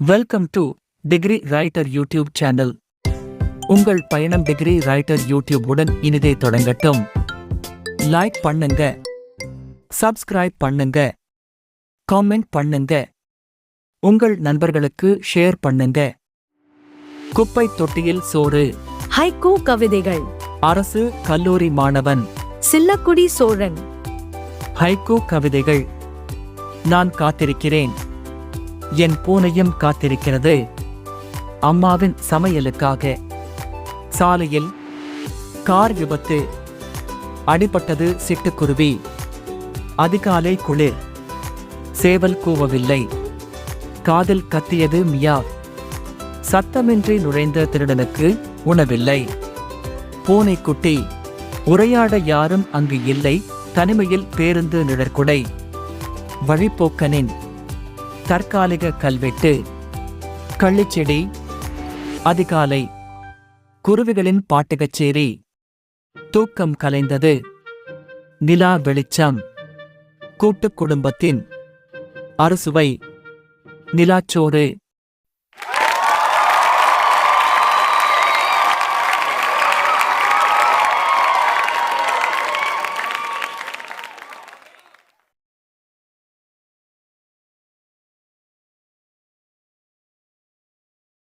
Welcome to degree writer YouTube channel உங்கள் பயணம் degree writer YouTube உடன் இனிதே தொடங்கட்டும். லைக் பண்ணுங்க. சப்ஸ்கிரைப் பண்ணுங்க. காமெண்ட் பண்ணுங்க. உங்கள் நண்பர்களுக்கு ஷேர் பண்ணுங்க. குப்பை தொட்டியில் சோறு. ஹைக்கூ கவிதைகள். அரசு கல்லூரி மாணவன். சில்லக்குடி சோழன். ஹைக்கூ கவிதைகள். நான் காத்திருக்கிறேன். என் பூனையும் காத்திருக்கிறது. அம்மாவின் சமையலுக்காக சாலையில் கார் விபத்து. அடிபட்டது சிட்டுக்குருவி. அதிகாலை குளிர். சேவல் கூவவில்லை. காதில் கத்தியது மியா. சத்தமின்றி நுழைந்த திருடனுக்கு உணவில்லை. பூனைக்குட்டி உரையாட யாரும் அங்கு இல்லை. தனிமையில் பேருந்து நிழற்குடை. வழிப்போக்கனின் தற்காலிக கல்வெட்டு கள்ளிச்செடி அதிகாலை குருவிகளின் பாட்டுக்கச்சேரி தூக்கம் கலைந்தது நிலா வெளிச்சம் கூட்டுக் குடும்பத்தின் அறுசுவை நிலாச்சோறு